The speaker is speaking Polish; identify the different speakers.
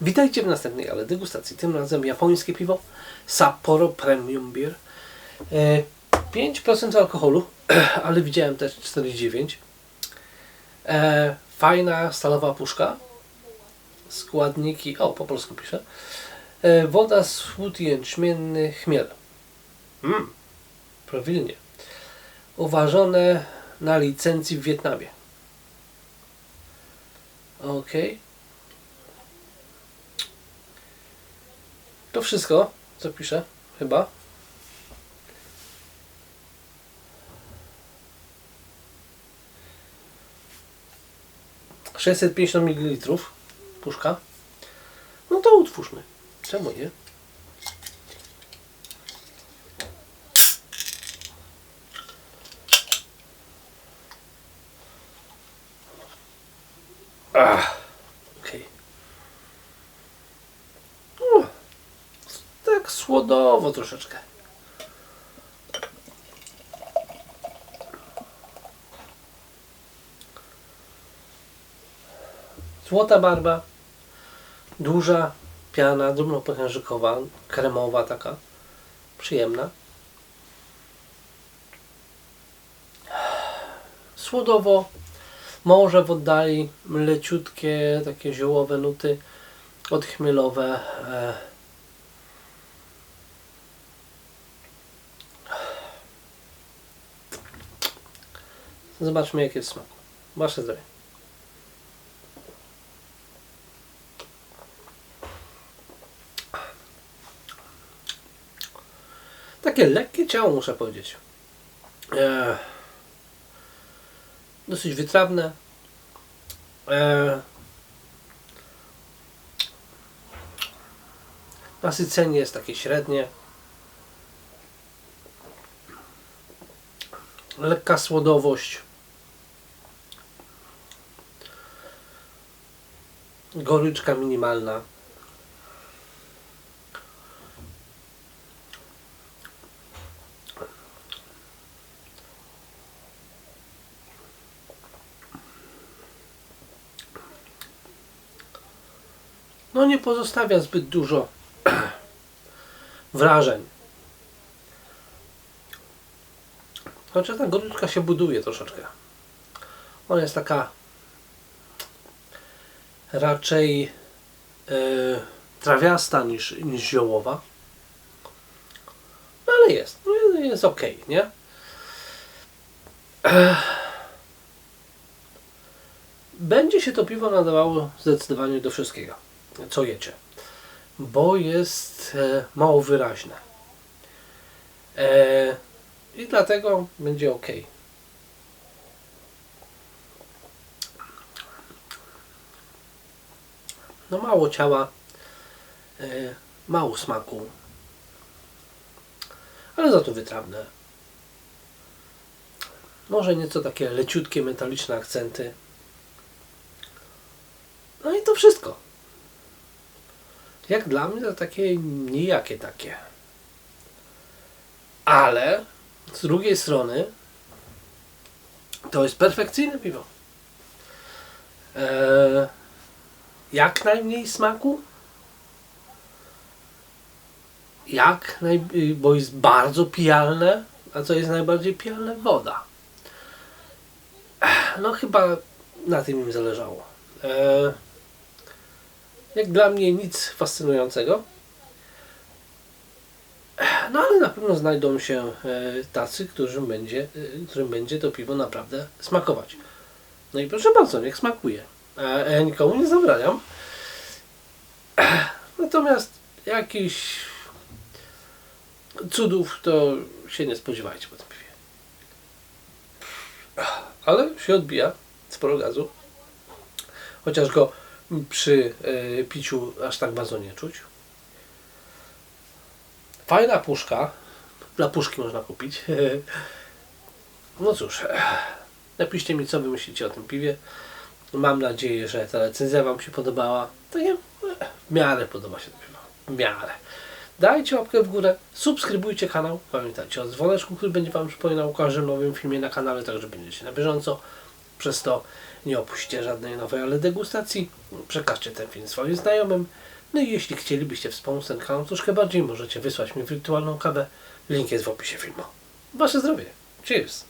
Speaker 1: Witajcie w następnej ale degustacji. Tym razem japońskie piwo Sapporo Premium Beer. E, 5% alkoholu, ale widziałem też 4,9. E, fajna stalowa puszka. Składniki, o po polsku piszę. E, woda, słód jęczmienny, chmiel. Mm, prawilnie. Uważone na licencji w Wietnamie. Ok. To wszystko, co piszę, chyba. Sześćset pięćdziesiąt ml puszka. No to utwórzmy. Czemu nie okej. O, Tak słodowo troszeczkę. Złota barwa, duża piana, drobnopęcherzykowa, kremowa taka, przyjemna. Słodowo, może w oddali leciutkie, takie ziołowe nuty, odchmielowe. E, Zobaczmy, jakie jest smak. Wasze zdrowie. Takie lekkie ciało, muszę powiedzieć. E, dosyć wytrawne. E, nasycenie jest takie średnie. Lekka słodowość. Goryczka minimalna. no nie pozostawia zbyt dużo wrażeń. Chociaż ta goryczka się buduje troszeczkę. Ona jest taka raczej yy, trawiasta niż, niż ziołowa. No ale jest. No jest, ok, nie? Będzie się to piwo nadawało zdecydowanie do wszystkiego co jecie, bo jest e, mało wyraźne. E, I dlatego będzie ok. No mało ciała, e, mało smaku, ale za to wytrawne. Może nieco takie leciutkie, metaliczne akcenty. No i to wszystko. Jak dla mnie to takie nijakie takie. Ale z drugiej strony to jest perfekcyjne piwo. Eee, najmniej smaku. Jak naj... bo jest bardzo pijalne, a co jest najbardziej pijalne? Woda. No chyba na tym im zależało. Eee, jak dla mnie nic fascynującego. No ale na pewno znajdą się e, tacy, którym będzie, e, którym będzie to piwo naprawdę smakować. No i proszę bardzo, niech smakuje. A ja nikomu nie zabraniam. Natomiast jakichś cudów to się nie spodziewajcie po tym piwie. Ale się odbija sporo gazu. Chociaż go przy y, piciu aż tak bardzo nie czuć. Fajna puszka. Dla puszki można kupić. No cóż, napiszcie mi, co wy myślicie o tym piwie. Mam nadzieję, że ta recenzja Wam się podobała. To nie, w miarę podoba się. W miarę. Dajcie łapkę w górę, subskrybujcie kanał. Pamiętajcie o dzwoneczku, który będzie Wam przypominał o każdym nowym filmie na kanale, także będziecie na bieżąco. Przez to nie opuścicie żadnej nowej ale degustacji. Przekażcie ten film swoim znajomym. No i jeśli chcielibyście wspomóc ten kanał troszkę bardziej, możecie wysłać mi wirtualną kawę. Link jest w opisie filmu. Wasze zdrowie. Cheers!